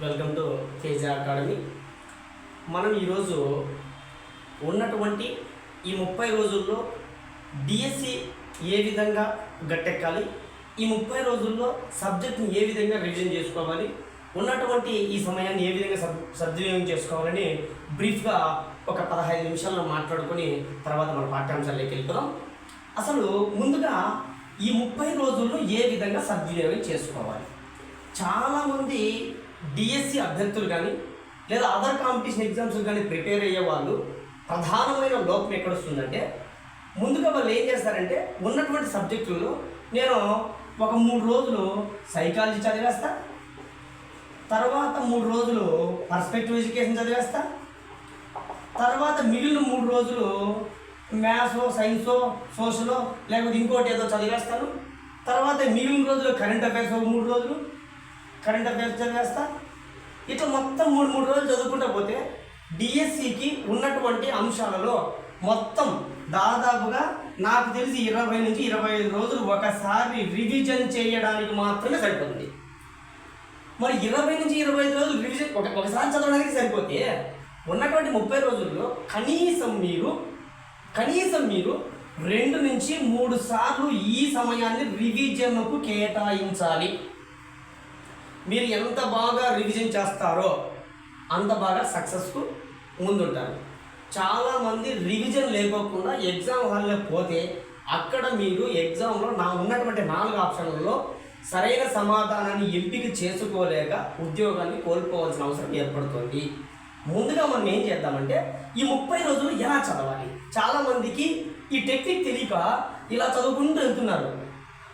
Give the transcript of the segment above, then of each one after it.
Welcome to Teja academy. మనం ఈరోజు ఉన్నటువంటి ఈ ముప్పై రోజుల్లో డిఎస్సి ఏ విధంగా గట్టెక్కాలి ఈ ముప్పై రోజుల్లో సబ్జెక్ట్ని ఏ విధంగా రివిజన్ చేసుకోవాలి ఉన్నటువంటి ఈ సమయాన్ని ఏ విధంగా సద్ సద్వినియోగం చేసుకోవాలని బ్రీఫ్గా ఒక పదహైదు నిమిషాల్లో మాట్లాడుకొని తర్వాత మన పాఠ్యాంశాల్లోకి వెళ్ళిపోదాం అసలు ముందుగా ఈ ముప్పై రోజుల్లో ఏ విధంగా సద్వినియోగం చేసుకోవాలి? చాలామంది డిఎస్సి అభ్యర్థులు కానీ లేదా అదర్ కాంపిటీషన్ ఎగ్జామ్స్ కానీ ప్రిపేర్ అయ్యే వాళ్ళు ప్రధానమైన లోపం ఎక్కడ వస్తుందంటే ముందుగా వాళ్ళు ఏం చేస్తారంటే ఉన్నటువంటి సబ్జెక్టులను నేను ఒక మూడు రోజులు సైకాలజీ చదివేస్తా తర్వాత మూడు రోజులు పర్స్పెక్టివ్ ఎడ్యుకేషన్ చదివేస్తా తర్వాత మిగిలిన మూడు రోజులు మ్యాథ్స్ సైన్సో సోషలో లేకపోతే ఇంకోటి ఏదో చదివేస్తాను తర్వాత మిగిలిన రోజులు కరెంట్ అఫైర్స్ ఒక మూడు రోజులు కరెంట్ అఫైర్స్ చదివేస్తా? ఇట్లా మొత్తం మూడు మూడు రోజులు చదువుకుంటా పోతే డిఎస్సికి ఉన్నటువంటి అంశాలలో మొత్తం దాదాపుగా నాకు తెలిసి ఇరవై నుంచి ఇరవై ఐదు రోజులు ఒకసారి రివిజన్ చేయడానికి మాత్రమే సరిపోతుంది. మరి ఇరవై నుంచి ఇరవై ఐదు రోజులు రివిజన్ ఒక ఒకసారి చదవడానికి సరిపోతే ఉన్నటువంటి ముప్పై రోజుల్లో కనీసం మీరు కనీసం మీరు రెండు నుంచి మూడు సార్లు ఈ సమయాన్ని రివిజన్కు కేటాయించాలి. మీరు ఎంత బాగా రివిజన్ చేస్తారో అంత బాగా సక్సెస్కు ముందుంటారు. చాలామంది రివిజన్ లేకోకుండా ఎగ్జామ్ హాల్లో పోతే అక్కడ మీరు ఎగ్జామ్లో నా ఉన్నటువంటి నాలుగు ఆప్షన్లలో సరైన సమాధానాన్ని ఎంపిక చేసుకోలేక ఉద్యోగాన్ని కోల్పోవాల్సిన అవసరం ఏర్పడుతుంది. ముందుగా మనం ఏం చేద్దామంటే ఈ ముప్పై రోజులు ఎలా చదవాలి? చాలామందికి ఈ టెక్నిక్ తెలియక ఇలా చదువుకుంటూ వెళ్తున్నారు.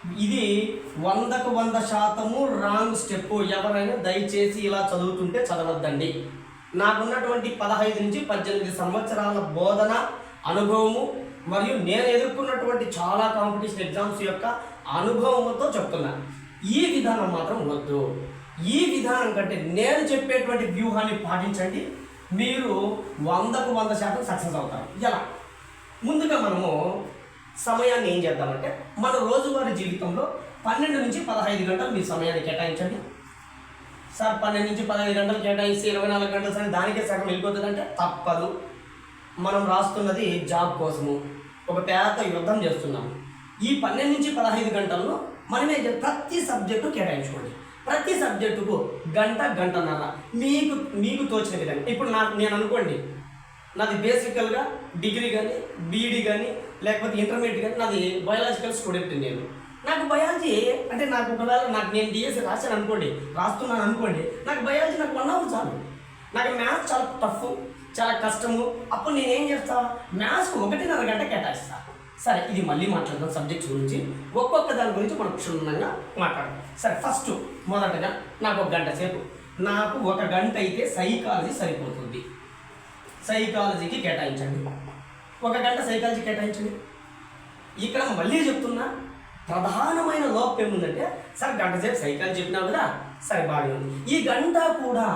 ఇది వందకు వంద శాతము రాంగ్ స్టెప్. ఎవరైనా దయచేసి ఇలా చదువుతుంటే చదవద్దండి. నాకున్నటువంటి పదహైదు నుంచి పద్దెనిమిది సంవత్సరాల బోధన అనుభవము మరియు నేను ఎదుర్కొన్నటువంటి చాలా కాంపిటీషన్ ఎగ్జామ్స్ యొక్క అనుభవంతో చెప్తున్నా. ఈ విధానం మాత్రం వద్దు. ఈ విధానం కంటే నేను చెప్పేటువంటి వ్యూహాన్ని పాటించండి. మీరు వందకు వంద శాతం సక్సెస్ అవుతారు. ఎలా? ముందుగా మనము సమయాన్ని ఏం చేద్దామంటే మన రోజువారీ జీవితంలో పన్నెండు నుంచి పదహైదు గంటలు మీ సమయాన్ని కేటాయించండి. సార్ పన్నెండు నుంచి పదహైదు గంటలు కేటాయిస్తే ఇరవై నాలుగు గంటలు సరే దానికే సగం వెళ్ళిపోతుందంటే తప్పదు. మనం రాస్తున్నది జాబ్ కోసము. ఒక పేద యుద్ధం చేస్తున్నాము. ఈ పన్నెండు నుంచి పదహైదు గంటల్లో మనమే ప్రతి సబ్జెక్టు కేటాయించుకోండి. ప్రతి సబ్జెక్టుకు గంట గంటన్నర. మీకు మీకు తోచిన విధంగా. ఇప్పుడు నాకు నేను అనుకోండి నాది బేసికల్గా డిగ్రీ కానీ బీఈడి కానీ లేకపోతే ఇంటర్మీడియట్ కానీ నాది బయాలజికల్ స్టూడెంట్ నేను. నాకు బయాలజీ అంటే నాకు ఒకవేళ నాకు నేను డిఎస్సీ రాశాను అనుకోండి రాస్తున్నాను అనుకోండి నాకు బయాలజీ నాకు వన్ అవర్ చాలు. నాకు మ్యాథ్స్ చాలా టఫ్ చాలా కష్టము. అప్పుడు నేనేం చేస్తా? మ్యాథ్స్కి ఒకటిన్నర గంట కేటాయిస్తా. సరే ఇది మళ్ళీ మాట్లాడదాం సబ్జెక్ట్స్ గురించి. ఒక్కొక్క దాని గురించి మనం క్షుణ్ణంగా మాట్లాడదాం. సరే ఫస్ట్ మొదటగా నాకు ఒక గంట సేపు. నాకు ఒక గంట అయితే సైకాలజీ సరిపోతుంది. సైకాలజీకి కేటాయించండి. ఒక గంట సైకాలజీ కేటాయించండి. ఇక్కడ మళ్ళీ చెప్తున్నా ప్రధానమైన లోపం ఏముందంటే సార్ గంట సేపు సైకాలజీ చెప్పినావు కదా సరే బాగానే ఉంది. ఈ గంట కూడా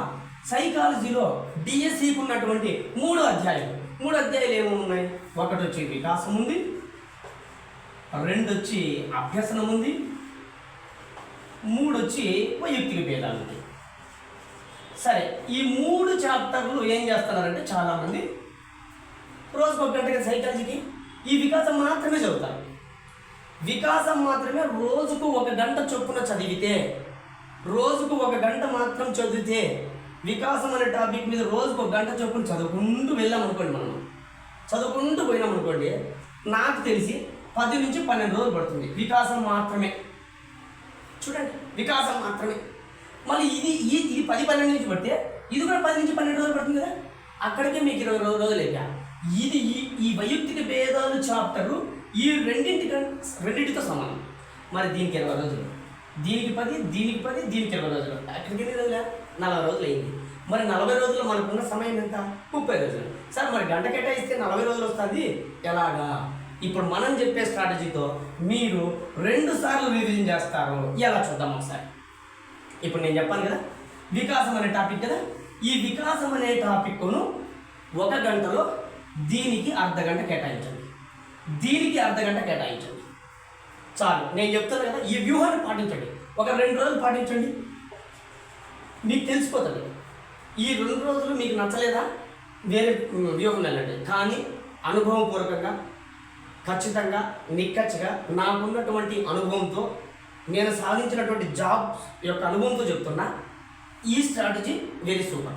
సైకాలజీలో డిఎస్సికి ఉన్నటువంటి మూడు అధ్యాయాలు మూడు అధ్యాయాలు ఏమున్నాయి ఉన్నాయి? ఒకటి వచ్చి వికాసం ఉంది రెండు వచ్చి అభ్యసనం ఉంది మూడు వచ్చి వైయక్తిక భేదాలు ఉంది సరే ఈ మూడు చాప్టర్లు ఏం చేస్తున్నారంటే చాలామంది రోజుకు ఒక గంటగా సైకాలజీకి? ఈ వికాసం మాత్రమే చదువుతారు. వికాసం మాత్రమే రోజుకు ఒక గంట చొప్పున చదివితే రోజుకు ఒక గంట మాత్రం చదివితే వికాసం అనే టాపిక్ మీద రోజుకు ఒక గంట చొప్పున చదువుకుంటూ వెళ్ళాం అనుకోండి మనం. చదువుకుంటూ పోయినాం అనుకోండి నాకు తెలిసి పది నుంచి పన్నెండు రోజులు పడుతుంది. వికాసం మాత్రమే. చూడండి వికాసం మాత్రమే. మళ్ళీ ఇది ఈ ఇది పది పన్నెండు నుంచి పడితే ఇది కూడా పది నుంచి పన్నెండు రోజులు పడుతుంది కదా? అక్కడికే మీకు ఇరవై రోజు రోజులు అయిపోయా? ఇది ఈ ఈ వైయక్తిక భేదాలు చాప్టరు ఈ రెండింటి రెండింటితో సమానం. మరి దీనికి ఇరవై రోజులు. దీనికి పది దీనికి పది దీనికి ఇరవై రోజులు. అక్కడికి ఎన్ని రోజులు? నలభై రోజులు అయింది. మరి నలభై రోజులు మనకున్న సమయం ఎంత? ముప్పై రోజులు. సార్ మరి గంట కేటాయిస్తే నలభై రోజులు వస్తుంది? ఎలాగా? ఇప్పుడు మనం చెప్పే స్ట్రాటజీతో మీరు రెండు సార్లు రివిజన్ చేస్తారు. ఎలా చూద్దాం ఒకసారి? ఇప్పుడు నేను చెప్పాను కదా వికాసం అనే టాపిక్ కదా? ఈ వికాసం అనే టాపిక్ను ఒక గంటలో దీనికి అర్ధ గంట కేటాయించండి. దీనికి అర్ధ గంట కేటాయించండి. చాలు. నేను చెప్తాను కదా ఈ వ్యూహాన్ని పాటించండి. ఒక రెండు రోజులు పాటించండి. మీకు తెలిసిపోతుంది. ఈ రెండు రోజులు మీకు నచ్చలేదా? వేరే వ్యూహం వెళ్ళండి. కానీ అనుభవపూర్వకంగా ఖచ్చితంగా నిక్కచ్చిగా నాకున్నటువంటి అనుభవంతో నేను సాధించినటువంటి జాబ్ యొక్క అనుభవంతో చెప్తున్నా. ఈ స్ట్రాటజీ వెరీ సూపర్.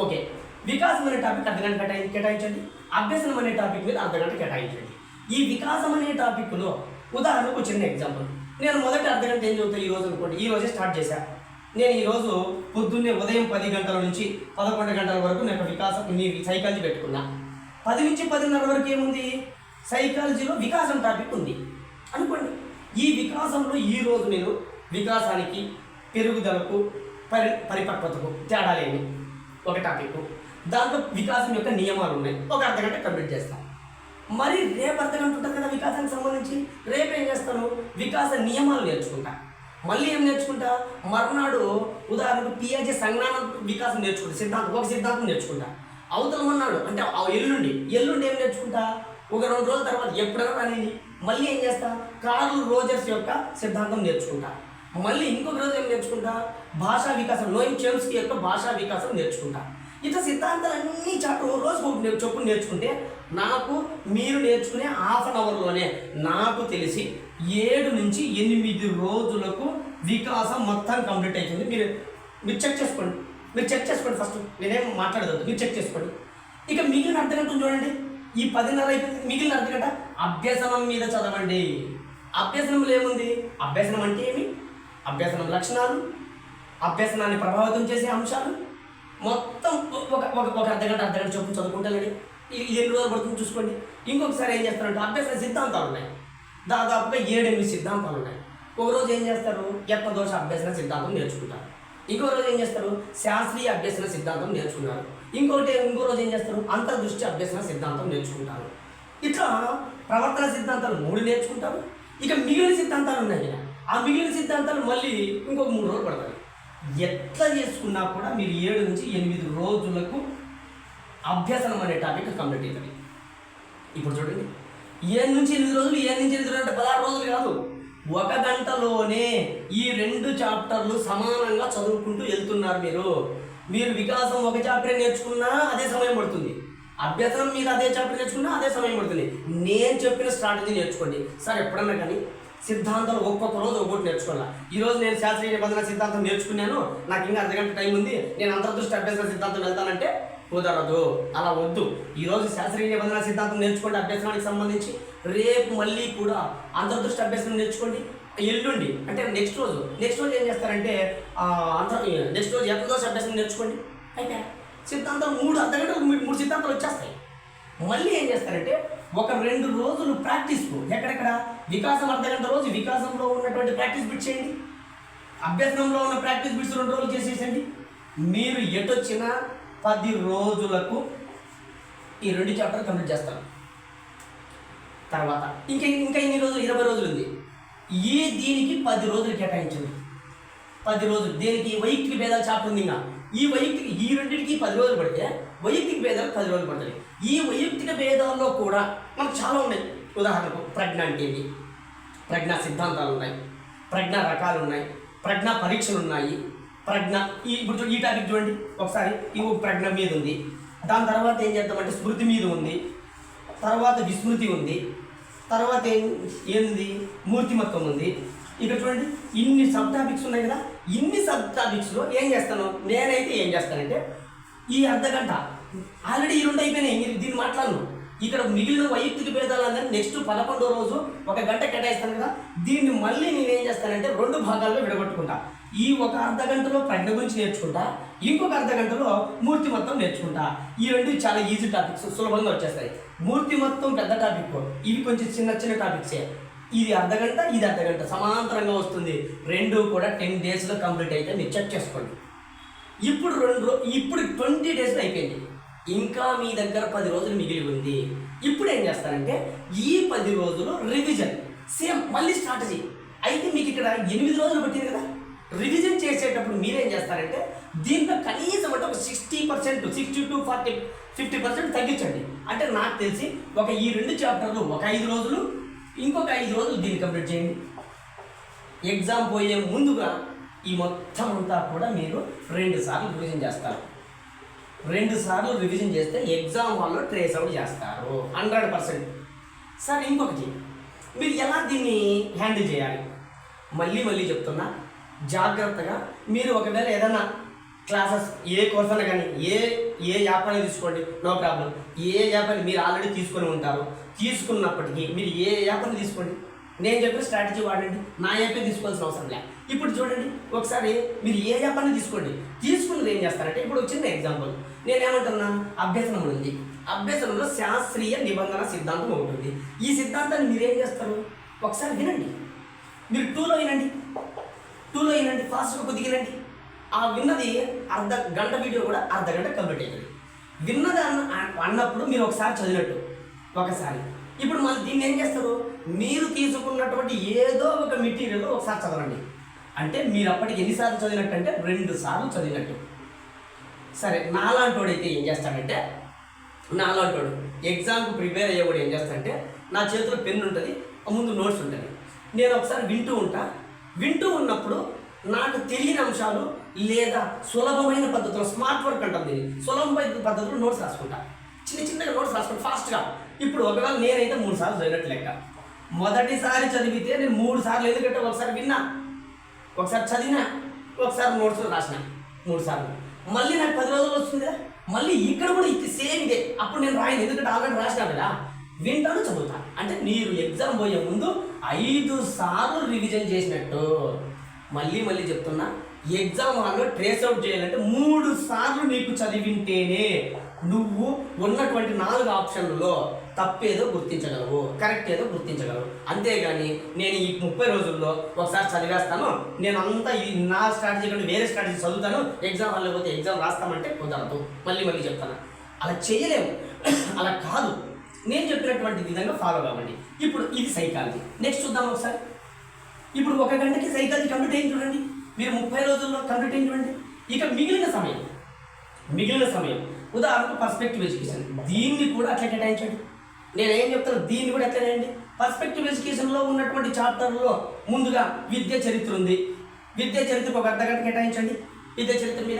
ఓకే. వికాసం అనే టాపిక్ అర్ధగంట కేటాయి కేటాయించండి. అభ్యసనం అనే టాపిక్ మీద అర్ధగంట కేటాయించండి. ఈ వికాసం అనే టాపిక్లో ఉదాహరణకు ఒక చిన్న ఎగ్జాంపుల్. నేను మొదటి అర్ధగంట ఏం చదువుతాను ఈ రోజు అనుకోండి. ఈ రోజే స్టార్ట్ చేశాను నేను ఈరోజు పొద్దున్నే ఉదయం పది గంటల నుంచి పదకొండు గంటల వరకు నేను వికాసం మీ సైకాలజీ పెట్టుకున్నా. పది నుంచి పదిన్నర వరకు ఏముంది? సైకాలజీలో వికాసం టాపిక్ ఉంది. అనుకోండి. ఈ వికాసంలో ఈరోజు నేను వికాసానికి పెరుగుదలకు పరి పరిపక్వతకు తేడా లేని ఒక టాపిక్. దాంట్లో వికాసం యొక్క నియమాలు ఉన్నాయి. ఒక అర్ధగంట కంప్లీట్ చేస్తాను మరి రేపు అర్ధగంట ఉంటుంది కదా వికాసానికి సంబంధించి? రేపు ఏం చేస్తాను? వికాస నియమాలు నేర్చుకుంటా. మళ్ళీ ఏం నేర్చుకుంటా? మర్నాడు ఉదాహరణకు పిహెచ్డి సంజ్ఞాన వికాసం నేర్చుకుంటా. సిద్ధాంతం ఒక సిద్ధాంతం నేర్చుకుంటా. అవతల మన్నాడు అంటే ఆ ఎల్లుండి. ఎల్లుండి ఏం నేర్చుకుంటా? ఒక రెండు రోజుల తర్వాత ఎప్పుడైనా రానిది. మళ్ళీ ఏం చేస్తా? కార్ల్ రోజర్స్ యొక్క సిద్ధాంతం నేర్చుకుంటా. మళ్ళీ ఇంకొక రోజు ఏం నేర్చుకుంటా? భాషా వికాసం నోయిన్ చెమ్స్కి యొక్క భాషా వికాసం నేర్చుకుంటా. ఇట్లా సిద్ధాంతాలన్నీ చాటు రోజు ఒకటి చొప్పున నేర్చుకుంటే నాకు మీరు నేర్చుకునే హాఫ్ అన్ అవర్లోనే నాకు తెలిసి ఏడు నుంచి ఎనిమిది రోజులకు వికాసం మొత్తం కంప్లీట్ అవుతుంది మీరు మీరు చెక్ చేసుకోండి. మీరు చెక్ చేసుకోండి ఫస్ట్ నేనేం మాట్లాడదు మీరు చెక్ చేసుకోండి. ఇక మిగిలిన అర్ధ గంట చూడండి. ఈ పదిన్నర అయిపోయింది మిగిలిన అర్ధ గంట అభ్యసనం మీద చదవండి. అభ్యసనంలో ఏముంది? అభ్యసనం అంటే ఏమి? అభ్యసనం లక్షణాలు అభ్యసనాన్ని ప్రభావితం చేసే అంశాలు మొత్తం ఒక ఒక ఒక అర్ధ గంట అర్ధ గంట చొప్పున చదువుకుంటానండి ఇది ఎన్ని రోజులు పడుతుంది చూసుకోండి. ఇంకొకసారి ఏం చేస్తారంటే అభ్యసన సిద్ధాంతాలు ఉన్నాయి. దాదాపుగా ఏడెనిమిది సిద్ధాంతాలు ఉన్నాయి. ఒక రోజు ఏం చేస్తారు? యత్నదోష అభ్యసన సిద్ధాంతం నేర్చుకుంటారు. ఇంకో రోజు ఏం చేస్తారు? శాస్త్రీయ అభ్యసన సిద్ధాంతం నేర్చుకున్నారు ఇంకోటి ఇంకో రోజు ఏం చేస్తారు? అంతర్దృష్టి అభ్యసన సిద్ధాంతం నేర్చుకుంటారు. ఇట్లా ప్రవర్తన సిద్ధాంతాలు మూడు నేర్చుకుంటారు. ఇక మిగిలిన సిద్ధాంతాలు ఉన్నాయి ఆ మిగిలిన సిద్ధాంతాలు మళ్ళీ ఇంకొక మూడు రోజులు పడతాయి. ఎట్లా చేసుకున్నా కూడా మీరు ఏడు నుంచి ఎనిమిది రోజులకు అభ్యసనం అనే టాపిక్ కంప్లీట్ అవుతుంది. ఇప్పుడు చూడండి. ఏడు నుంచి ఎనిమిది రోజులు ఏడు నుంచి ఎనిమిది రోజులు అంటే పదహారు రోజులు కాదు. ఒక గంటలోనే ఈ రెండు చాప్టర్లు సమానంగా చదువుకుంటూ వెళ్తున్నారు మీరు. మీరు వికాసం ఒక చాప్టర్ నేర్చుకున్నా అదే సమయం పడుతుంది. అభ్యసనం మీరు అదే చాప్టర్ నేర్చుకున్నా అదే సమయం పడుతుంది. నేను చెప్పిన స్ట్రాటజీ నేర్చుకోండి. సార్ ఎప్పుడన్నా కానీ సిద్ధాంతాలు ఒక్కొక్క రోజు ఒక్కొక్కటి నేర్చుకోవాలి ఈ రోజు నేను శాస్త్రీయ నిబంధన సిద్ధాంతం నేర్చుకున్నాను. నాకు ఇంకా అర్ధగంట టైం ఉంది. నేను అంతర్దృష్టి అభ్యసన సిద్ధాంతం వెళ్తానంటే కుదరదు. అలా వద్దు. ఈ రోజు శాస్త్రీయ నిబంధన సిద్ధాంతం నేర్చుకోండి అభ్యసనానికి సంబంధించి. రేపు మళ్ళీ కూడా అంతర్దృష్టి అభ్యసనం నేర్చుకోండి. ఎల్లుండి. అంటే నెక్స్ట్ రోజు. నెక్స్ట్ రోజు ఏం చేస్తారంటే అంత అంతర్ నెక్స్ట్ రోజు ఎంతదోష అభ్యసనం నేర్చుకోండి. అయితే సిద్ధాంతం మూడు అర్ధగంటలకు మూడు మూడు సిద్ధాంతాలు వచ్చేస్తాయి. మళ్ళీ ఏం చేస్తారంటే ఒక రెండు రోజులు ప్రాక్టీస్ ఎక్కడెక్కడ? వికాసం అర్ధగంట రోజు వికాసంలో ఉన్నటువంటి ప్రాక్టీస్ బిట్ చేయండి. అభ్యసనంలో ఉన్న ప్రాక్టీస్ బిట్స్ రెండు రోజులు చేసేసండి మీరు ఎటొచ్చిన పది రోజులకు ఈ రెండు చాప్టర్ కంప్లీట్ చేస్తారు తర్వాత ఇంకా ఇంకా ఇన్ని రోజులు ఇరవై రోజులు ఉంది. ఈ దీనికి పది రోజులు కేటాయించండి. పది రోజులు. దేనికి? వైయక్తిక భేదాలు చాప్టర్ ఉంది ఇంకా. ఈ వైయక్తిక ఈ రెండింటికి పది రోజులు పడితే వైయక్తిక భేదాలు పది రోజులు పడతాయి ఈ వైయక్తిక భేదాల్లో కూడా మనకు చాలా ఉన్నాయి. ఉదాహరణకు ప్రజ్ఞ అంటే ఏంటి ప్రజ్ఞ సిద్ధాంతాలు ఉన్నాయి. ప్రజ్ఞ రకాలు ఉన్నాయి. ప్రజ్ఞ పరీక్షలు ఉన్నాయి. ప్రజ్ఞ ఈ ఇప్పుడు ఈ టాపిక్ చూడండి. ఒకసారి ఈ ప్రజ్ఞ మీద ఉంది. దాని తర్వాత ఏం చేద్దామంటే స్మృతి మీద ఉంది. తర్వాత విస్మృతి ఉంది. తర్వాత ఏం ఏంది? మూర్తిమత్వం ఉంది. ఇక్కడ చూడండి ఇన్ని సబ్ టాపిక్స్ ఉన్నాయి కదా ఇన్ని సబ్ టాపిక్స్లో ఏం చేస్తాను? నేనైతే ఏం చేస్తానంటే ఈ అర్ధ గంట. ఆల్రెడీ ఈ రెండు అయిపోయినాయి మీరు దీన్ని మాట్లాడను. ఇక్కడ మిగిలిన వైయక్తిక భేదాలందరూ నెక్స్ట్ పదకొండో రోజు ఒక గంట కేటాయిస్తాను కదా దీన్ని మళ్ళీ నేను ఏం చేస్తానంటే రెండు భాగాల్లో విడగొట్టుకుంటా. ఈ ఒక అర్ధ గంటలో ప్రజ్ఞ గురించి నేర్చుకుంటా ఇంకొక అర్ధ గంటలో మూర్తి మొత్తం నేర్చుకుంటా. ఈ రెండు చాలా ఈజీ టాపిక్స్ సులభంగా వచ్చేస్తాయి. మూర్తి మొత్తం పెద్ద టాపిక్ ఇవి కొంచెం చిన్న చిన్న టాపిక్సే ఇది అర్ధగంట ఇది అర్ధగంట సమాంతరంగా వస్తుంది. రెండు కూడా టెన్ డేస్లో కంప్లీట్ అయితే మీరు చెక్ చేసుకోండి. ఇప్పుడు రెండు రో ఇప్పుడు ట్వంటీ డేస్లో అయిపోయింది. ఇంకా మీ దగ్గర పది రోజులు మిగిలి ఉంది. ఇప్పుడు ఏం చేస్తారంటే ఈ పది రోజులు రివిజన్ సేమ్ మళ్ళీ స్ట్రాటజీ అయితే మీకు ఇక్కడ ఎనిమిది రోజులు పట్టింది కదా. రివిజన్ చేసేటప్పుడు మీరేం చేస్తారంటే దీంట్లో కనీసం అంటే ఒక sixty percent sixty to forty fifty percent తగ్గించండి. అంటే నాకు తెలిసి ఒక ఈ రెండు చాప్టర్లు ఒక ఐదు రోజులు ఇంకొక ఐదు రోజులు దీన్ని కంప్లీట్ చేయండి. ఎగ్జామ్ పోయే ముందుగా ఈ మొత్తం అంతా కూడా మీరు రెండు సార్లు రివిజన్ చేస్తారు. రెండు సార్లు రివిజన్ చేస్తే ఎగ్జామ్ హాల్లో ట్రేస్ అవుట్ చేస్తారు. హండ్రెడ్ పర్సెంట్ సార్ ఇంకొకటి. మీరు ఎలా దీన్ని హ్యాండిల్ చేయాలి? మళ్ళీ మళ్ళీ చెప్తున్నా జాగ్రత్తగా మీరు ఒకవేళ ఏదైనా క్లాసెస్ ఏ కోర్స్ అయినా కానీ ఏ ఏ యాప్ అయినా తీసుకోండి నో ప్రాబ్లం ఏ యాప్ అని మీరు ఆల్రెడీ తీసుకొని ఉంటారు. తీసుకున్నప్పటికీ మీరు ఏ యాప్ని తీసుకోండి? నేను చెప్పిన స్ట్రాటజీ వాడండి. నా యాపే తీసుకోవాల్సిన అవసరం లే. ఇప్పుడు చూడండి ఒకసారి మీరు ఏ యాప్ తీసుకోండి? తీసుకున్నది ఏం చేస్తారంటే ఇప్పుడు చిన్న ఎగ్జాంపుల్ నేనేమంటున్నా? అభ్యసనం ఉంది. అభ్యసనంలో శాస్త్రీయ నిబంధన సిద్ధాంతం ఒకటి ఈ సిద్ధాంతాన్ని మీరేం చేస్తారు? ఒకసారి వినండి. మీరు టూలో వినండి. టూలో వినండి ఫాస్ట్గా కొద్దిగినండి ఆ విన్నది అర్ధ గంట వీడియో కూడా అర్ధ గంట కంప్లీట్ అయ్యింది విన్నది అన్న అన్నప్పుడు మీరు ఒకసారి చదివినట్టు. ఒకసారి. ఇప్పుడు మళ్ళీ దీన్ని ఏం చేస్తారు? మీరు తీసుకున్నటువంటి ఏదో ఒక మెటీరియల్ ఒకసారి చదవండి. అంటే మీరు అప్పటికి ఎన్నిసార్లు చదివినట్టు అంటే రెండు సార్లు చదివినట్టు. సరే నాలాంటోడు అయితే ఏం చేస్తాడంటే నాలాంటోడు ఎగ్జామ్కి ప్రిపేర్ అయ్యేవాడు ఏం చేస్తాడంటే నా చేతిలో పెన్ ఉంటుంది ముందు నోట్స్ ఉంటుంది. నేను ఒకసారి వింటూ ఉంటా. వింటూ ఉన్నప్పుడు నాకు తెలియని అంశాలు లేదా సులభమైన పద్ధతిలో స్మార్ట్ వర్క్ అంటుంది సులభమైన పద్ధతిలో నోట్స్ రాసుకుంటా. చిన్న చిన్నగా నోట్స్ రాసుకుంటా ఫాస్ట్గా ఇప్పుడు ఒకవేళ నేనైతే మూడు సార్లు చదివినట్టు లెక్క. మొదటిసారి చదివితే నేను మూడు సార్లు ఎందుకంటే ఒకసారి విన్నా ఒకసారి చదివినా ఒకసారి నోట్స్ రాసిన. మూడు సార్లు. మళ్ళీ నాకు పది రోజులు వస్తుంది మళ్ళీ ఇక్కడ కూడా ఇది సేమ్ ఇదే. అప్పుడు నేను రాయను ఎందుకంటే ఆల్రెడీ రాసిన కదా. వింటాను చదువుతాను అంటే మీరు ఎగ్జామ్ పోయే ముందు ఐదు సార్లు రివిజన్ చేసినట్టు. మళ్ళీ మళ్ళీ చెప్తున్నా ఎగ్జామ్ హాల్లో ట్రేస్ అవుట్ చేయాలంటే మూడు సార్లు నీకు చదివింటేనే నువ్వు ఉన్నటువంటి నాలుగు ఆప్షన్లలో తప్పేదో గుర్తించగలవు కరెక్ట్ ఏదో గుర్తించగలవు. అంతేగాని నేను ఈ ముప్పై రోజుల్లో ఒకసారి చదివేస్తాను నేను అంతా ఈ నా స్ట్రాటజీ కంటే వేరే స్ట్రాటజీ చదువుతాను ఎగ్జామ్ హాల్లో పోతే ఎగ్జామ్ రాస్తామంటే కుదరదు. మళ్ళీ మళ్ళీ చెప్తాను. అలా చేయలేము. అలా కాదు. నేను చెప్పినటువంటి విధంగా ఫాలో కావండి. ఇప్పుడు ఇది సైకాలజీ నెక్స్ట్ చూద్దాం ఒకసారి. ఇప్పుడు ఒక గంటకి సైకాలజీ కంప్లీట్ అయింది చూడండి. మీరు ముప్పై రోజుల్లో కంప్లీట్ అయింది చూడండి. ఇక మిగిలిన సమయం మిగిలిన సమయం. ఉదాహరణకు పర్స్పెక్టివ్ ఎడ్యుకేషన్ దీన్ని కూడా అట్లా కేటాయించండి. నేను ఏం చెప్తాను? దీన్ని కూడా ఎట్లా పర్స్పెక్టివ్ ఎడ్యుకేషన్లో ఉన్నటువంటి చాప్టర్లో ముందుగా విద్య చరిత్ర ఉంది. విద్య చరిత్రకు ఒక అర్ధ గంట కేటాయించండి. విద్య చరిత్ర మీద.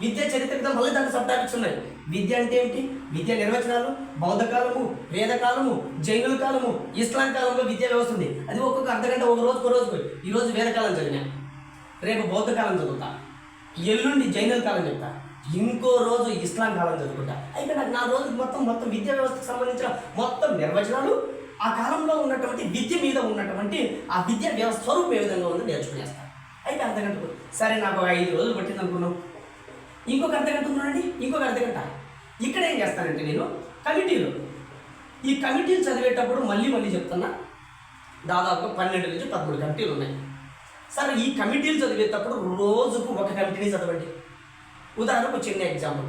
విద్య చరిత్ర మీద మళ్ళీ దాని సబ్ టాపిక్స్ ఉన్నాయి. విద్య అంటే ఏమిటి? విద్య నిర్వచనాలు బౌద్ధ కాలము వేద కాలము జైనుల కాలము ఇస్లాం కాలంలో విద్య వ్యవస్థ ఉంది. అది ఒక్కొక్క అర్ధ గంట ఒక రోజు ఒక రోజు ఈరోజు వేద కాలం చదివినా రేపు బౌద్ధ కాలం చదువుతా ఎల్లుండి జైనుల కాలం చెప్తా. ఇంకో రోజు ఇస్లాం కాలం చదువుకుంటా అయితే నాకు నా రోజు మొత్తం మొత్తం విద్యా వ్యవస్థకు సంబంధించిన మొత్తం నిర్వచనాలు ఆ కాలంలో ఉన్నటువంటి విద్య మీద ఉన్నటువంటి ఆ విద్యా వ్యవస్థ స్వరూపం ఏ విధంగా ఉందో నేర్చుకునేస్తాను అయితే అర్ధ సరే నాకు ఒక ఐదు రోజులు పట్టింది అనుకున్నాం ఇంకొక అర్ధ గంట ఉందండి ఇంకొక అర్ధగంట ఇక్కడ ఏం చేస్తానంటే నేను కమిటీలు. ఈ కమిటీలు చదివేటప్పుడు మళ్ళీ మళ్ళీ చెప్తున్నా దాదాపు పన్నెండు నుంచి పదమూడు కమిటీలు ఉన్నాయి. సరే ఈ కమిటీలు చదివేటప్పుడు రోజుకు ఒక కమిటీని చదవండి. ఉదాహరణకు చిన్న ఎగ్జాంపుల్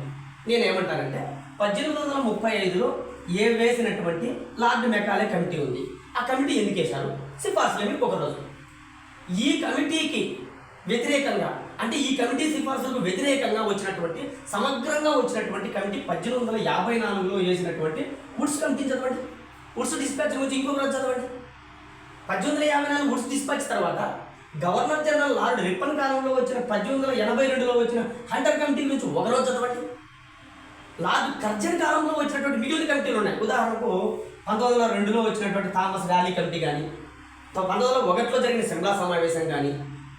నేను ఏమంటానంటే పద్దెనిమిది వందల ముప్పై ఐదులో ఏ వేసినటువంటి లార్డ్ మెకాలే కమిటీ ఉంది. ఆ కమిటీ ఎందుకు వేశారు? సిఫార్సులేమి ఒక రోజు. ఈ కమిటీకి వ్యతిరేకంగా అంటే ఈ కమిటీ సిఫార్సులకు వ్యతిరేకంగా వచ్చినటువంటి సమగ్రంగా వచ్చినటువంటి కమిటీ పద్దెనిమిది వందల యాభై నాలుగులో వేసినటువంటి వుడ్స్ కమిటీ చదవండి. వుడ్స్ డిస్పాచ్ గురించి ఇంకొక రోజు చదవండి. పద్దెనిమిది వందల యాభై నాలుగు వుడ్స్ డిస్పాచ్ తర్వాత గవర్నర్ జనరల్ లార్డ్ రిప్పన్ కాలంలో వచ్చిన పద్దెనిమిది వందల ఎనభై రెండులో వచ్చిన హంటర్ కమిటీ గురించి ఒకరోజు చదవండి. లార్డ్ కర్జన్ కాలంలో వచ్చినటువంటి మిగిలిన కమిటీలు ఉన్నాయి. ఉదాహరణకు పంతొమ్మిది వందల రెండులో వచ్చినటువంటి థామస్ ర్యాలీ కమిటీ కానీ పంతొమ్మిది వందల ఒకటిలో జరిగిన శిమ్లా సమావేశం కానీ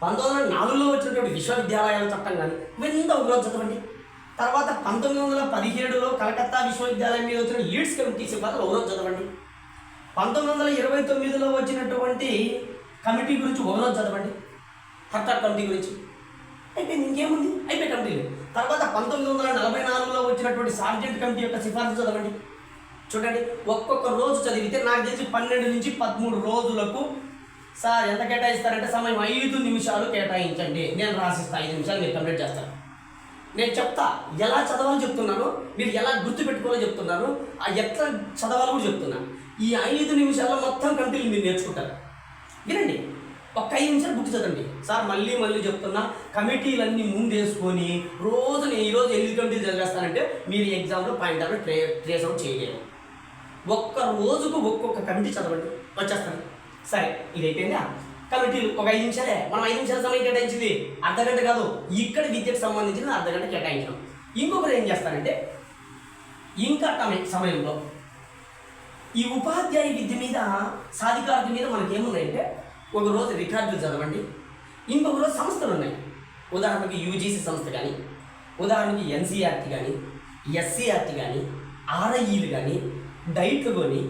పంతొమ్మిది వందల నాలుగులో వచ్చినటువంటి విశ్వవిద్యాలయాల చట్టం కానీ ఇవంతా ఒకరోజు చదవండి. తర్వాత పంతొమ్మిది వందల పదిహేడులో కలకత్తా విశ్వవిద్యాలయం మీద వచ్చిన లీడ్స్ కమిటీ సిఫార్సులు ఒకరోజు చదవండి. పంతొమ్మిది వందల ఇరవై తొమ్మిదిలో వచ్చినటువంటి కమిటీ గురించి ఒకరోజు చదవండి. హర్తా కమిటీ గురించి. అయిపోయింది ఇంకేముంది? అయిపోయి కమిటీలు తర్వాత పంతొమ్మిది వందల నలభై నాలుగులో వచ్చినటువంటి సార్జెంట్ కమిటీ యొక్క సిఫార్సు చదవండి. చూడండి ఒక్కొక్క రోజు చదివితే నాకు తెలిసి పన్నెండు నుంచి పదమూడు రోజులకు సార్ ఎంత కేటాయిస్తారంటే సమయం ఐదు నిమిషాలు కేటాయించండి. నేను రాసిస్తా ఐదు నిమిషాలు మీరు కంప్లీట్ చేస్తాను నేను చెప్తా ఎలా చదవాలో చెప్తున్నాను మీరు ఎలా గుర్తుపెట్టుకోవాలో చెప్తున్నాను ఆ ఎట్లా చదవాలో కూడా చెప్తున్నాను ఈ ఐదు నిమిషాల్లో మొత్తం కంటిన్యూ మీరు నేర్చుకుంటారు. వినండి. ఒక్క ఐదు నిమిషాలు బుక్ చదవండి. సార్ మళ్ళీ మళ్ళీ చెప్తున్నా కమిటీలన్నీ ముందేసుకొని రోజు నేను ఈరోజు ఎనిమిది కమిటీలు చదివేస్తానంటే మీరు ఎగ్జామ్లో పాయింట్ అవుట్ ట్రే ట్రేస్ అవుట్ చేయలేము ఒక్క రోజుకు ఒక్కొక్క కమిటీ చదవండి. వచ్చేస్తాను. సరే ఇది అయిపోయిందా కమిటీలు ఒక ఐదు నిమిషాలే. మనం ఐదు నిమిషాల సమయం కేటాయించింది. అర్ధగంట కాదు. ఇక్కడ విద్యకు సంబంధించిన అర్ధగంట కేటాయించడం. ఇంకొకరు ఏం చేస్తారంటే ఇంకా టమ- సమయంలో ఈ ఉపాధ్యాయ విద్య మీద సాధికారత మీద మనకి ఏమున్నాయంటే ఒక రోజు రికార్డులు చదవండి. ఇంకొక రోజు సంస్థలు ఉన్నాయి. ఉదాహరణకి యూజీసీ సంస్థ కానీ ఉదాహరణకి ఎన్సీఆర్టీ కానీ ఎస్సీఆర్టీ కానీ ఆర్ఐఈలు కానీ డైట్లు కొని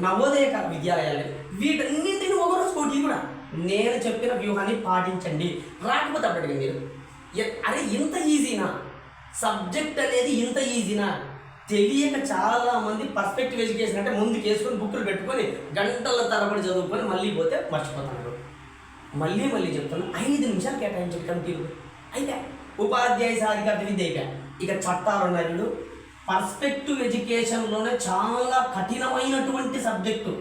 నవోదయ విద్యాలయాలు కానీ వీటన్నింటిని ఒక పోటీ కూడా. నేను చెప్పిన వ్యూహాన్ని పాటించండి. రాకపోతే అప్పటికి మీరు ఎ- అరే ఇంత ఈజీనా? సబ్జెక్ట్ అనేది ఇంత ఈజీనా? తెలియక చాలా మంది పర్స్పెక్టివ్ ఎడ్యుకేషన్ అంటే ముందుకు వేసుకొని బుక్కులు పెట్టుకొని గంటల తరబడి చదువుకొని మళ్ళీ పోతే మర్చిపోతున్నారు మళ్ళీ మళ్ళీ చెప్తాను ఐదు నిమిషాలు కేటాయించండి కమిటీలు. అయితే ఉపాధ్యాయ సాధికారత విద్య అయిపోయా. ఇక చట్టాలు ఉన్నాయి పర్స్పెక్టివ్ ఎడ్యుకేషన్లోనే చాలా కఠినమైనటువంటి సబ్జెక్టు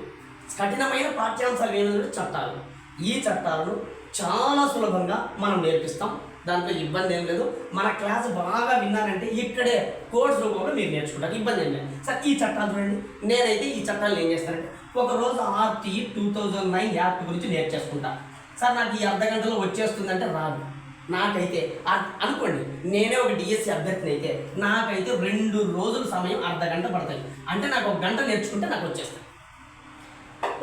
కఠినమైన పాఠ్యాంశాలు ఏంటంటే చట్టాలు. ఈ చట్టాలను చాలా సులభంగా మనం నేర్పిస్తాం. దాంట్లో ఇబ్బంది ఏం లేదు. మన క్లాస్ బాగా విన్నారంటే ఇక్కడే కోర్స్ రూపంలో మీరు నేర్చుకుంటారు. ఇబ్బంది ఏం లేదు. సార్ ఈ చట్టాలు చూడండి. నేనైతే ఈ చట్టాలు ఏం చేస్తానంటే ఒకరోజు RT two thousand nine act గురించి నేర్చేసుకుంటా. సార్ నాకు ఈ అర్ధ గంటలో వచ్చేస్తుందంటే రాదు. నాకైతే అ- అనుకోండి నేనే ఒక డిఎస్సి అభ్యర్థిని అయితే నాకైతే రెండు రోజుల సమయం అర్ధ గంట పడతాయి. అంటే నాకు ఒక గంట నేర్చుకుంటే నాకు వచ్చేస్తాయి.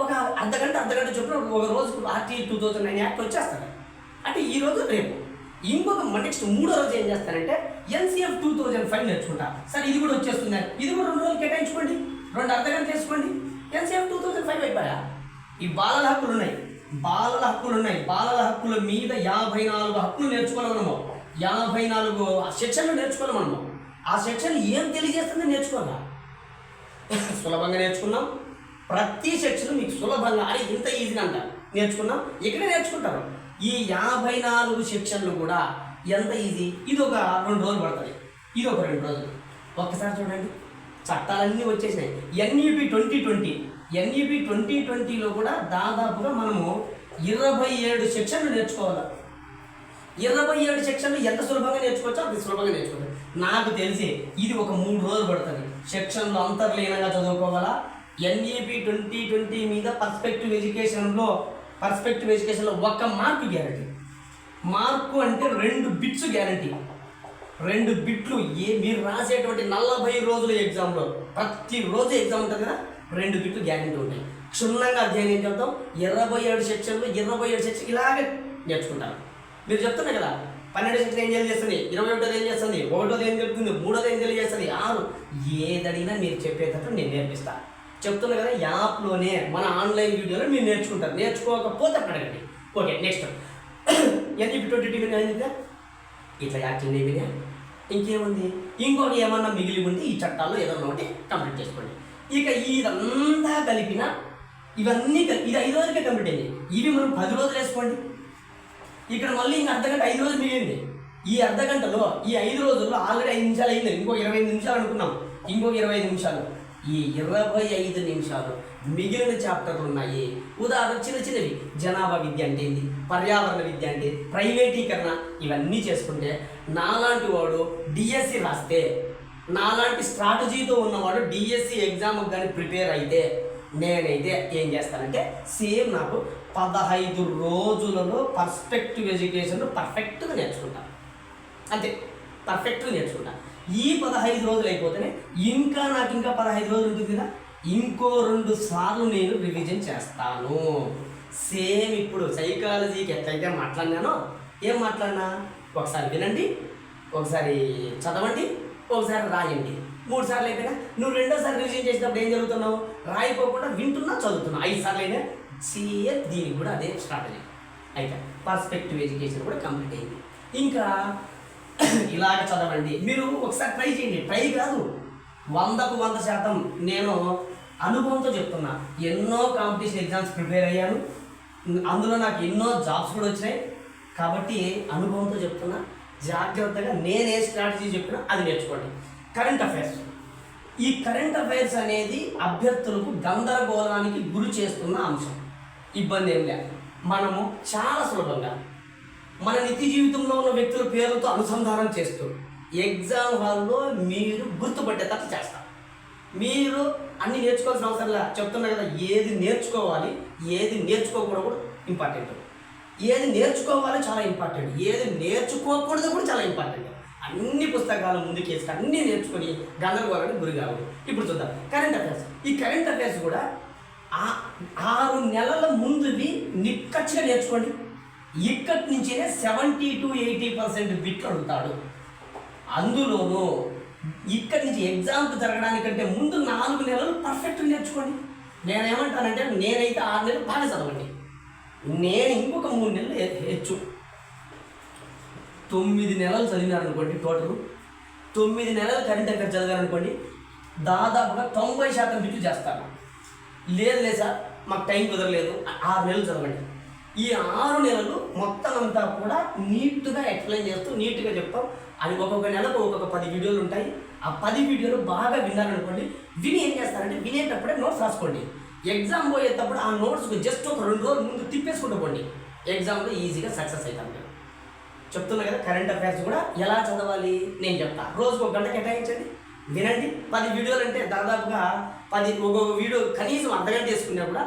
ఒక అర్ధగంట అర్ధగంట చుట్టూ చొప్పున ఒక రోజు RT two thousand nine act వచ్చేస్తాడు అంటే ఈ రోజు రేపు. ఇంకొక నెక్స్ట్ మూడో రోజు ఏం చేస్తారంటే ఎన్సీఎఫ్ టూ థౌజండ్ ఫైవ్ నేర్చుకుంటా. సార్ ఇది కూడా వచ్చేస్తుంది ఇది కూడా రెండు రోజులు కేటాయించుకోండి. రెండు అర్ధగంట చేసుకోండి ఎన్సీఎఫ్ టూ థౌజండ్ ఫైవ్ అయిపోయా? ఈ బాలల హక్కులు ఉన్నాయి. బాలల హక్కులు ఉన్నాయి. బాలల హక్కుల మీద యాభై నాలుగు హక్కులు నేర్చుకోవాలి మనము. యాభై నాలుగు సెక్షన్లు నేర్చుకోవాలి మనము. ఆ సెక్షన్ ఏం తెలియజేస్తుందో నేర్చుకోవాలా? సులభంగా నేర్చుకున్నాం. ప్రతి సెక్షన్ మీకు సులభంగా అని ఇంత ఈజీగా అంట నేర్చుకున్నాం? ఇక్కడే నేర్చుకుంటారు. ఈ యాభై నాలుగు సెక్షన్లు కూడా ఎంత ఈజీ ఇది ఒక రెండు రోజులు పడుతుంది. ఇది ఒక రెండు రోజులు. ఒక్కసారి చూడండి. చట్టాలన్నీ వచ్చేసినాయి. NEP twenty twenty. NEP twenty ట్వంటీలో కూడా దాదాపుగా మనము ఇరవై ఏడు సెక్షన్లు నేర్చుకోవాలి? ఇరవై ఏడు సెక్షన్లు ఎంత సులభంగా నేర్చుకోవచ్చో అంత సులభంగా నేర్చుకోవచ్చు నాకు తెలిసి ఇది ఒక మూడు రోజులు పడుతుంది. సెక్షన్లు అంతర్లీనంగా చదువుకోవాలా? ఎన్ఈపి ట్వంటీ ట్వంటీ మీద పర్స్పెక్టివ్ ఎడ్యుకేషన్లో పర్స్పెక్టివ్ ఎడ్యుకేషన్లో ఒక్క మార్కు గ్యారంటీ మార్కు అంటే రెండు బిట్స్ గ్యారంటీ రెండు బిట్లు ఏ మీరు రాసేటువంటి నలభై రోజుల ఎగ్జామ్లో ప్రతిరోజు ఎగ్జామ్ ఉంటుంది కదా రెండు బిట్లు గ్యారంటీ ఉంటాయి. క్షుణ్ణంగా అధ్యయనం చేద్దాం? ఇరవై ఏడు సెక్షన్లు ఇరవై ఏడు సెక్షన్ ఇలాగే నేర్చుకుంటారు. మీరు చెప్తున్నారు కదా పన్నెండు సెక్షన్ ఏం తెలియజేస్తుంది ఇరవై ఒకటోది ఏం చేస్తుంది? ఒకటోది ఏం చెప్తుంది మూడోది ఏం తెలియజేస్తుంది? ఆరు. ఏదడిగినా మీరు చెప్పేటప్పుడు నేను నేర్పిస్తాను చెప్తుంది కదా యాప్లోనే మన ఆన్లైన్ వీడియోలో మీరు నేర్చుకుంటారు. నేర్చుకోకపోతే అక్కడ అడగండి. ఓకే నెక్స్ట్ ఎంత ఇప్పుడు టీవీ అయిందా ఇట్లా యాక్టింగ్ అయిపోయినా ఇంకేముంది? ఇంకొక ఏమన్నా మిగిలి ఉంటే ఈ చట్టాల్లో ఏదన్నా ఒకటి కంప్లీట్ చేసుకోండి. ఇక ఇదంతా కలిపిన ఇవన్నీ కలిపి ఇది ఐదు రోజులకే కంప్లీట్ అయింది. ఇవి మనం పది రోజులు వేసుకోండి. ఇక్కడ మళ్ళీ ఇంక అర్ధగంట ఐదు రోజులు మిగిలింది. ఈ అర్ధ గంటలో ఈ ఐదు రోజుల్లో ఆల్రెడీ ఐదు నిమిషాలు అయింది. ఇంకో ఇరవై నిమిషాలు అనుకున్నాం. ఇంకొక ఇరవై ఐదు నిమిషాలు. ఈ ఇరవై ఐదు నిమిషాలు మిగిలిన చాప్టర్లు ఉన్నాయి. ఉదాహరణ చిన్న చిన్నవి. జనాభా విద్య అంటే ఏంది? పర్యావరణ విద్య అంటే ప్రైవేటీకరణ ఇవన్నీ చేసుకుంటే నాలాంటి వాడు డిఎస్సి రాస్తే నాలాంటి స్ట్రాటజీతో ఉన్నవాడు డిఎస్సి ఎగ్జామ్కి కానీ ప్రిపేర్ అయితే నేనైతే ఏం చేస్తానంటే సేమ్ నాకు పదహైదు రోజులలో పర్స్పెక్టివ్ ఎడ్యుకేషన్ పర్ఫెక్ట్గా నేర్చుకుంటాను అంతే. పర్ఫెక్ట్గా నేర్చుకుంటాను ఈ పదహైదు రోజులు అయిపోతేనే ఇంకా నాకు ఇంకా పదహైదు రోజులు ఉంటుంది కదా. ఇంకో రెండు సార్లు నేను రివిజన్ చేస్తాను. సేమ్ ఇప్పుడు సైకాలజీకి ఎట్లయితే మాట్లాడినానో ఏం మాట్లాడినా? ఒకసారి వినండి ఒకసారి చదవండి ఒకసారి రాయండి. మూడు సార్లు అయిపోయినా నువ్వు రెండోసారి రివిజన్ చేసినప్పుడు ఏం జరుగుతున్నావు? రాయిపోకుండా వింటున్నా చదువుతున్నా. ఐదు సార్లు అయినా సేమ్ దీనికి కూడా అదే స్ట్రాటజీ అయితే పర్స్పెక్టివ్ ఎడ్యుకేషన్ కూడా కంప్లీట్ అయింది. ఇంకా ఇలాగ చదవండి. మీరు ఒకసారి ట్రై చేయండి. ట్రై కాదు. వందకు వంద శాతం నేను అనుభవంతో చెప్తున్నా. ఎన్నో కాంపిటీషన్ ఎగ్జామ్స్ ప్రిపేర్ అయ్యాను. అందులో నాకు ఎన్నో జాబ్స్ కూడా వచ్చినాయి. కాబట్టి అనుభవంతో చెప్తున్నా. జాగ్రత్తగా నేను ఏ స్ట్రాటజీ చెప్పినా అది నేర్చుకోండి. కరెంట్ అఫైర్స్ ఈ కరెంట్ అఫైర్స్ అనేది అభ్యర్థులకు గందరగోళానికి గురి చేస్తున్న అంశం. ఇబ్బంది ఏం లేదు. మనము చాలా సులభంగా మన నిత్య జీవితంలో ఉన్న వ్యక్తుల పేర్లతో అనుసంధానం చేస్తూ ఎగ్జామ్ హాల్లో మీరు గుర్తుపట్టేటట్టు చేస్తారు మీరు అన్ని నేర్చుకోవాల్సిన అవసరం లేదు చెప్తున్నా కదా ఏది నేర్చుకోవాలి ఏది నేర్చుకోకూడదు కూడా ఇంపార్టెంట్ ఏది నేర్చుకోవాలి చాలా ఇంపార్టెంట్ ఏది నేర్చుకోకూడదు కూడా చాలా ఇంపార్టెంట్ అన్ని పుస్తకాలు ముందుకేసి అన్నీ నేర్చుకొని గందరగోళానికి గురి కావాలి ఇప్పుడు చూద్దాం. కరెంట్ అఫైర్స్ ఈ కరెంట్ అఫైర్స్ కూడా ఆరు నెలల ముందువి నిక్కచ్చిగా నేర్చుకోండి. ఇక్కడి నుంచినే సెవెంటీ టు ఎయిటీ పర్సెంట్ బిట్లు అడుగుతాడు అందులోనూ ఇక్కడి నుంచి ఎగ్జామ్కి జరగడానికంటే ముందు నాలుగు నెలలు పర్ఫెక్ట్ నేర్చుకోండి. నేనేమంటానంటే నేనైతే ఆరు నెలలు బాగా చదవండి. నేను ఇంకొక మూడు నెలలు హెచ్చు. తొమ్మిది నెలలు చదివినారనుకోండి టోటల్. తొమ్మిది నెలలు కరెంట్ అక్కడ చదివారు అనుకోండి దాదాపుగా తొంభై శాతం బిట్లు చేస్తాను లేదు లేదు సార్ మాకు టైం కుదరలేదు. ఆరు నెలలు చదవండి. ఈ ఆరు నెలలు మొత్తం అంతా కూడా నీట్గా ఎక్స్ప్లెయిన్ చేస్తూ నీట్గా చెప్తాం. అది ఒక్కొక్క నెలకు ఒక్కొక్క పది వీడియోలు ఉంటాయి. ఆ పది వీడియోలు బాగా విన్నారనుకోండి విని ఏం చేస్తారంటే వినేటప్పుడే నోట్స్ రాసుకోండి. ఎగ్జామ్ పోయేటప్పుడు ఆ నోట్స్కి జస్ట్ ఒక రెండు రోజులు ముందు తిప్పేసుకుంటూ పోండి. ఎగ్జామ్లో ఈజీగా సక్సెస్ అవుతాం మీరు చెప్తున్నా కదా కరెంట్ అఫైర్స్ కూడా ఎలా చదవాలి? నేను చెప్తా. రోజుకు ఒక గంట కేటాయించండి. వినండి. పది వీడియోలు అంటే దాదాపుగా పది ఒక్కొక్క వీడియో కనీసం అర్ధగంట తీసుకున్నా కూడా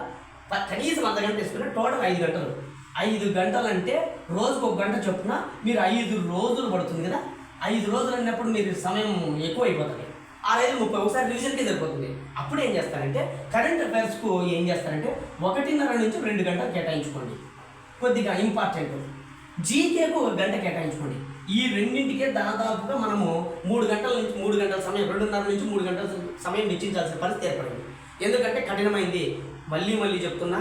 కనీసం అంత గంట వేసుకున్నా టోటల్ ఐదు గంటలు. ఐదు గంటలు అంటే రోజుకు ఒక గంట చొప్పున మీరు ఐదు రోజులు పడుతుంది కదా? ఐదు రోజులు అన్నప్పుడు మీరు సమయం ఎక్కువ అయిపోతుంది ఆ ఐదు ముప్పై ఒకసారి రివిజన్కి సరిపోతుంది. అప్పుడు ఏం చేస్తారంటే కరెంట్ అఫైర్స్కు ఏం చేస్తారంటే ఒకటిన్నర నుంచి రెండు గంటలు కేటాయించుకోండి. కొద్దిగా ఇంపార్టెంట్. జీకేకు ఒక గంట కేటాయించుకోండి. ఈ రెండింటికే దాదాపుగా మనము మూడు గంటల నుంచి మూడు గంటల సమయం రెండున్నర నుంచి మూడు గంటల సమయం వెచ్చించాల్సిన పరిస్థితి ఏర్పడింది. ఎందుకంటే కఠినమైంది. మళ్ళీ మళ్ళీ చెప్తున్నా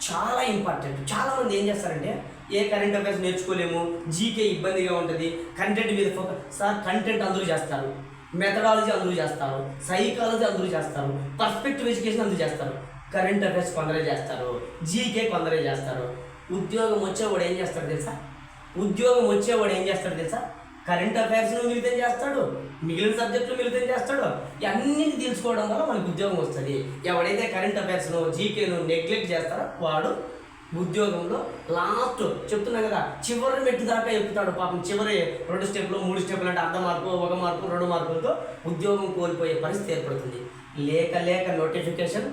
చాలా ఇంపార్టెంట్ చాలా మంది ఏం చేస్తారంటే ఏ కరెంట్ అఫైర్స్ నేర్చుకోలేము జీకే ఇబ్బందిగా ఉంటుంది కంటెంట్ మీద ఫోకస్ సార్ కంటెంట్ అందరూ చేస్తారు మెథడాలజీ అందరూ చేస్తారు సైకాలజీ అందరూ చేస్తారు పర్స్పెక్టివ్ ఎడ్యుకేషన్ అందరూ చేస్తారు కరెంట్ అఫైర్స్ కొందరే చేస్తారు జీకే కొందరే చేస్తారు. ఉద్యోగం వచ్చేవాడు ఏం చేస్తాడు తెలుసా? ఉద్యోగం వచ్చేవాడు ఏం చేస్తాడు తెలుసా? కరెంట్ అఫైర్స్ను మిళితం చేస్తాడు మిగిలిన సబ్జెక్టులు మిళితం చేస్తాడు. ఇవన్నీ తెలుసుకోవడం వల్ల మనకు ఉద్యోగం వస్తుంది. ఎవడైతే కరెంట్ అఫైర్స్ను జీకేను నెగ్లెక్ట్ చేస్తారో వాడు ఉద్యోగంలో లాస్ట్ చెప్తున్నా కదా చివరి మెట్టు దాకా ఎక్కుతాడు పాపం. చివరి రెండు స్టెప్లు మూడు స్టెప్లు అంటే అర్ధ మార్కు ఒక మార్కు రెండు మార్కులతో ఉద్యోగం కోల్పోయే పరిస్థితి ఏర్పడుతుంది. లేక లేక నోటిఫికేషన్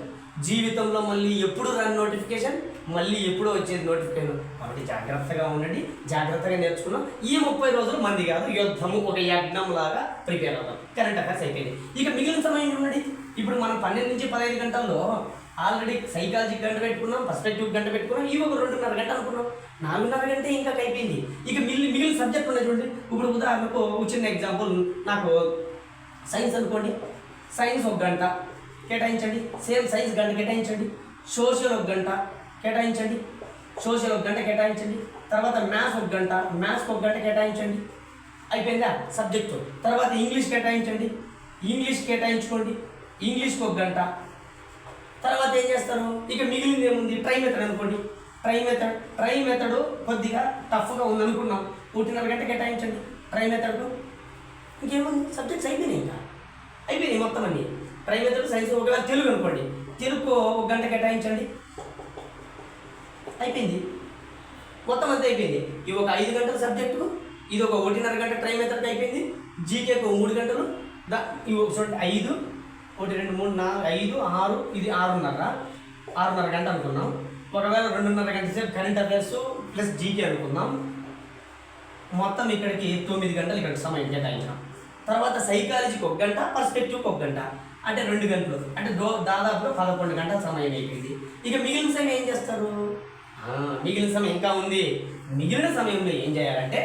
జీవితంలో మళ్ళీ ఎప్పుడు రాని నోటిఫికేషన్ మళ్ళీ ఎప్పుడో వచ్చేది నోటిఫికేషన్ కాబట్టి జాగ్రత్తగా ఉండండి. జాగ్రత్తగా నేర్చుకున్నాం. ఈ ముప్పై రోజులు మంది కాదు యుద్ధము ఒక యజ్ఞం లాగా ప్రిపేర్ అవుతాం. కరెంట్ అఫైర్స్ అయిపోయింది. ఇక మిగిలిన సమయం ఉండండి ఇప్పుడు మనం పన్నెండు నుంచి పదహైదు గంటల్లో ఆల్రెడీ సైకాలజీ గంట పెట్టుకున్నాం పర్స్పెక్టివ్ గంట పెట్టుకున్నాం ఇవి ఒక రెండున్నర గంట అనుకున్నాం. నాలుగున్నర గంట ఇంకా అయిపోయింది. ఇక మిగిలిన మిగిలిన సబ్జెక్ట్ ఉన్నాయి చూడండి. ఇప్పుడు ఉదాహరణకు చిన్న ఎగ్జాంపుల్ నాకు సైన్స్ అనుకోండి. సైన్స్ ఒక గంట కేటాయించండి. సేమ్ సైన్స్ గంట కేటాయించండి. సోషల్ ఒక గంట. కేటాయించండి. సోషల్ ఒక గంట కేటాయించండి. తర్వాత మ్యాథ్స్ ఒక గంట మ్యాథ్స్కి ఒక గంట కేటాయించండి. అయిపోయిందా సబ్జెక్టు. తర్వాత ఇంగ్లీష్ కేటాయించండి. ఇంగ్లీష్ కేటాయించుకోండి. ఇంగ్లీష్కి ఒక గంట. తర్వాత ఏం చేస్తారు? ఇక మిగిలింది ఏముంది? ట్రై మెథడ్ అనుకోండి. ట్రై మెథడ్ ట్రై మెథడ్ కొద్దిగా టఫ్గా ఉంది అనుకున్నాం ఒకటిన్నర గంట కేటాయించండి. ట్రై మెథడ్ ఇంకేముంది? సబ్జెక్ట్స్ అయిపోయినాయి ఇంకా. అయిపోయినాయి మొత్తం అన్నీ. ట్రై మెథడ్ సైన్స్ ఒకవేళ తెలుగు అనుకోండి. తెలుగు ఒక గంట కేటాయించండి. అయిపోయింది. మొత్తం అంతా అయిపోయింది. ఇవి ఒక ఐదు గంటల సబ్జెక్టు ఇది ఒక ఒకటిన్నర గంట టైం మెథడ్ అయిపోయింది. జీకేకి ఒక మూడు గంటలు. దా ఇవి ఒక చూడండి ఐదు ఒకటి రెండు మూడు నాలుగు ఐదు ఆరు ఇది ఆరున్నర. ఆరున్నర గంట అనుకున్నాం. ఒకవేళ రెండున్నర గంట సేపు కరెంట్ అఫైర్స్ ప్లస్ జీకే అనుకున్నాం మొత్తం ఇక్కడికి తొమ్మిది గంటలు ఇక్కడ సమయం కేటాయించాం. తర్వాత సైకాలజీకి ఒక గంట పర్స్పెక్టివ్కి ఒక గంట. అంటే రెండు గంటలు. అంటే దో దాదాపుగా పదకొండు గంటల సమయం అయిపోయింది. ఇక మిగిలిన సమయం ఏం చేస్తారు? మిగిలిన సమయం ఇంకా ఉంది. మిగిలిన సమయంలో ఏం చేయాలంటే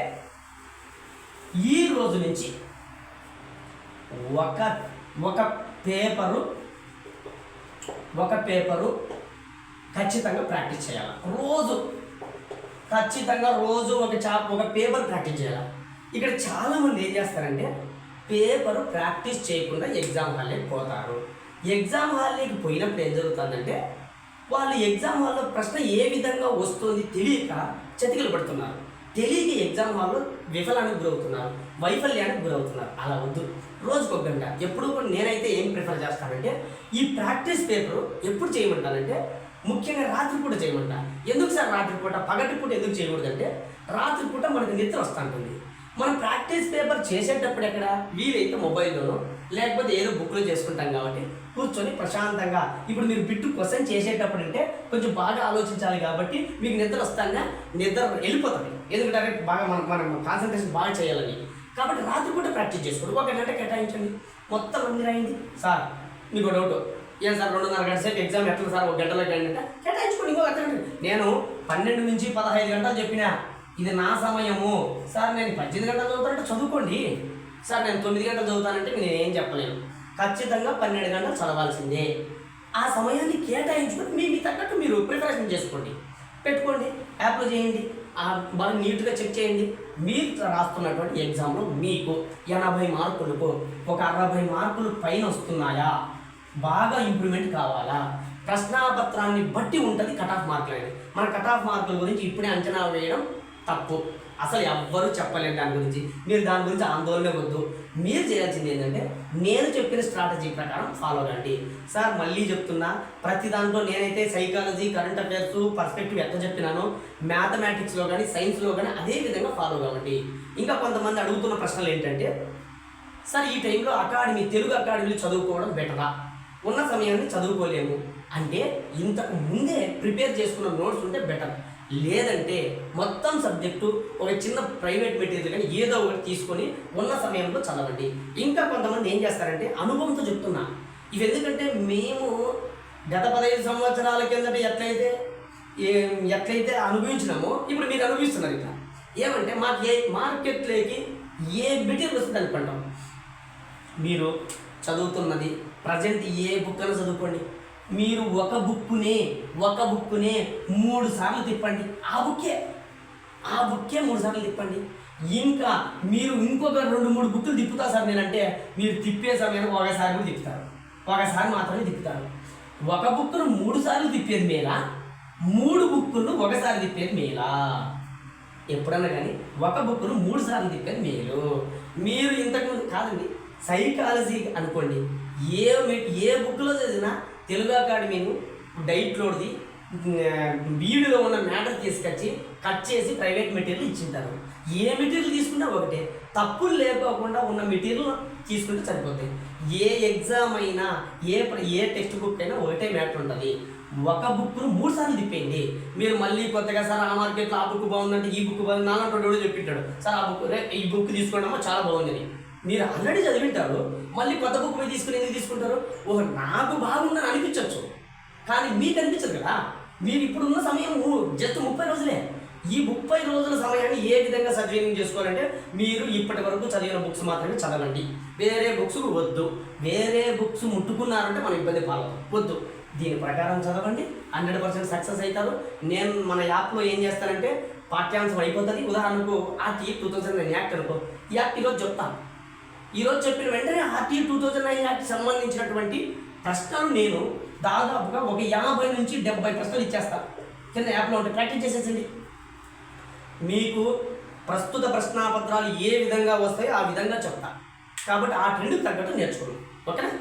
ఈ రోజు నుంచి ఒక ఒక పేపరు ఒక పేపరు ఖచ్చితంగా ప్రాక్టీస్ చేయాలి. రోజు ఖచ్చితంగా రోజు ఒక చాప్ ఒక పేపర్ ప్రాక్టీస్ చేయాలి. ఇక్కడ చాలామంది ఏం చేస్తారంటే పేపర్ ప్రాక్టీస్ చేయకుండా ఎగ్జామ్ హాల్లోకి పోతారు. ఎగ్జామ్ హాల్లోకి పోయినప్పుడు ఏం జరుగుతుందంటే వాళ్ళు ఎగ్జామ్ హాల్లో ప్రశ్న ఏ విధంగా వస్తుంది తెలియక చతికిలు పడుతున్నారు. తెలియక ఎగ్జామ్ హాల్లో విఫలానికి గురవుతున్నారు వైఫల్యానికి గురవుతున్నారు. అలా వద్దు. రోజుకు ఒక గంట. ఎప్పుడు కూడా నేనైతే ఏం ప్రిఫర్ చేస్తానంటే ఈ ప్రాక్టీస్ పేపర్ ఎప్పుడు చేయమంటానంటే ముఖ్యంగా రాత్రిపూట చేయమంట. ఎందుకు సార్ రాత్రిపూట? పగటిపూట ఎందుకు చేయకూడదంటే రాత్రిపూట మనకు నిద్ర వస్తుంటుంది మనం ప్రాక్టీస్ పేపర్ చేసేటప్పుడు ఎక్కడ? వీలైతే మొబైల్లోనో లేకపోతే ఏదో బుక్లో చేసుకుంటాం కాబట్టి కూర్చొని ప్రశాంతంగా ఇప్పుడు మీరు బిట్టు క్వశ్చన్ చేసేటప్పుడు అంటే కొంచెం బాగా ఆలోచించాలి కాబట్టి మీకు నిద్ర వస్తానే నిద్ర వెళ్ళిపోతుంది. ఎందుకంటే బాగా మనం మనం కాన్సన్ట్రేషన్ బాగా చేయాలని. కాబట్టి రాత్రి కూడా ప్రాక్టీస్ చేసుకోండి. ఒక గంట కేటాయించండి. మొత్తం అన్ని రాయండి. సార్ మీకు డౌట్ ఏం సార్? రెండున్నర గంట సేపు ఎగ్జామ్ ఎట్లా సార్? ఒక గంటలో గంట కేటాయించుకోండి. ఇంకో గంట గంట. నేను పన్నెండు నుంచి పదహైదు గంటలు చెప్పినా ఇది నా సమయము. సార్ నేను పద్దెనిమిది గంటలు చదువుతానంటే చదువుకోండి. సార్ నేను తొమ్మిది గంటలు చదువుతానంటే నేను ఏం చెప్పలేను ఖచ్చితంగా పన్నెండు గంటలు చదవాల్సిందే. ఆ సమయాన్ని కేటాయించుకొని మీ మీ తగ్గట్టు మీరు ప్రిపరేషన్ చేసుకోండి. పెట్టుకోండి యాప్లో చేయండి ఆ బాగా నీట్గా చెక్ చేయండి. మీరు రాస్తున్నటువంటి ఎగ్జామ్లో మీకు ఎనభై మార్కులకు ఒక అరవై మార్కులు పైన వస్తున్నాయా? బాగా ఇంప్రూవ్మెంట్ కావాలా? ప్రశ్నాపత్రాన్ని బట్టి ఉంటుంది కట్ ఆఫ్ మార్కులు అనేది. మన కట్ ఆఫ్ మార్కుల గురించి ఇప్పుడే అంచనా వేయడం తప్పు. అసలు ఎవ్వరూ చెప్పలేరు దాని గురించి. మీరు దాని గురించి ఆందోళన వద్దు. మీరు చేయాల్సింది ఏంటంటే నేను చెప్పిన స్ట్రాటజీ ప్రకారం ఫాలో కండి. సార్ మళ్ళీ చెప్తున్నా ప్రతి దాంట్లో నేనైతే సైకాలజీ కరెంట్ అఫైర్స్ పర్స్పెక్టివ్ ఎట్లా చెప్పినాను మ్యాథమెటిక్స్లో కానీ సైన్స్లో కానీ అదే విధంగా ఫాలో కావండి. ఇంకా కొంతమంది అడుగుతున్న ప్రశ్నలు ఏంటంటే సార్ ఈ టైంలో అకాడమీ తెలుగు అకాడమీలో చదువుకోవడం బెటరా ఉన్న సమయాన్ని చదువుకోలేము. అంటే ఇంతకు ముందే ప్రిపేర్ చేసుకున్న నోట్స్ ఉంటే బెటర్ లేదంటే మొత్తం సబ్జెక్టు ఒక చిన్న ప్రైవేట్ మెటీరియల్ కానీ ఏదో ఒకటి తీసుకొని ఉన్న సమయంలో చదవండి. ఇంకా కొంతమంది ఏం చేస్తారంటే అనుభవంతో చెప్తున్నా. ఇవి ఎందుకంటే మేము గత పదహైదు సంవత్సరాల కిందట ఎట్లయితే ఎట్లయితే అనుభవించినామో ఇప్పుడు మీరు అనుభవిస్తున్నారు ఇట్లా. ఏమంటే మాకు ఏ మార్కెట్లోకి ఏ మెటీరియల్ వస్తుంది అనుకుంటాం. మీరు చదువుతున్నది ప్రజెంట్ ఏ బుక్ అని చదువుకోండి. మీరు ఒక బుక్కునే ఒక బుక్కునే మూడు సార్లు తిప్పండి. ఆ బుక్కే ఆ బుక్కే మూడు సార్లు తిప్పండి. ఇంకా మీరు ఇంకొక రెండు మూడు బుక్కులు తిప్పుతా సార్ నేనంటే మీరు తిప్పే సమయానికి ఒకసారి కూడా తిప్పుతారు. ఒకసారి మాత్రమే తిప్పుతారు. ఒక బుక్కును మూడు సార్లు తిప్పేది మేలా? మూడు బుక్కులను ఒకసారి తిప్పేది మేలా? ఎప్పుడన్నా కానీ ఒక బుక్కును మూడు సార్లు తిప్పేది మేలు. మీరు ఇంతకుముందు కాదండి సైకాలజీ అనుకోండి. ఏ ఏ బుక్లో చదివినా తెలుగు అకాడమీను డైట్లోది వీడియోలో ఉన్న మ్యాటర్ తీసుకొచ్చి కట్ చేసి ప్రైవేట్ మెటీరియల్ ఇచ్చింటారు. ఏ మెటీరియల్ తీసుకున్నా ఒకటే. తప్పులు లేకోకుండా ఉన్న మెటీరియల్ తీసుకుంటే సరిపోతాయి. ఏ ఎగ్జామ్ అయినా ఏ ప్ర- ఏ టెక్స్ట్ బుక్ అయినా ఒకటే మ్యాటర్ ఉంటుంది. ఒక బుక్ను మూడు సార్లు తిప్పేయండి. మీరు మళ్ళీ కొత్తగా సార్ ఆ మార్కెట్లో ఆ బుక్ బాగుందంటే ఈ బుక్ బాగుంది నాలుగు ఎవడో చెప్పింటాడు సార్ ఆ బుక్ రే ఈ బుక్ తీసుకోవడమో చాలా బాగుందని మీరు ఆల్రెడీ చదివింటారు మళ్ళీ కొత్త బుక్ మీరు తీసుకుని ఎందుకు తీసుకుంటారు? ఓహో నాకు బాగుందని అనిపించవచ్చు కానీ మీకు అనిపించదు కదా? మీరు ఇప్పుడున్న సమయం జస్ట్ ముప్పై రోజులే. ఈ ముప్పై రోజుల సమయాన్ని ఏ విధంగా సద్వినియోగం చేసుకోవాలంటే మీరు ఇప్పటి వరకు చదివిన బుక్స్ మాత్రమే చదవండి. వేరే బుక్స్ వద్దు. వేరే బుక్స్ ముట్టుకున్నారంటే మనం ఇబ్బంది పాలవుతాం వద్దు. దీని ప్రకారం చదవండి. హండ్రెడ్ పర్సెంట్ సక్సెస్ అవుతారు. నేను మన యాప్లో ఏం చేస్తానంటే పాఠ్యాంశం అయిపోతుంది. ఉదాహరణకు ఆ T two thousand nine act అనుకో. ఈ యాక్ట్ ఈరోజు చెప్తాను. ఈరోజు చెప్పిన వెంటనే RT two thousand nine act సంబంధించినటువంటి ప్రశ్నలు నేను దాదాపుగా ఒక యాభై నుంచి డెబ్బై ప్రశ్నలు ఇచ్చేస్తాను కింద యాప్లో ఉంటే ప్రాక్టీస్ చేసేసండి మీకు ప్రస్తుత ప్రశ్నాపత్రాలు ఏ విధంగా వస్తాయో ఆ విధంగా చెప్తా. కాబట్టి ఆ ట్రెండ్కి తగ్గట్టు నేర్చుకోండి. ఓకేనా?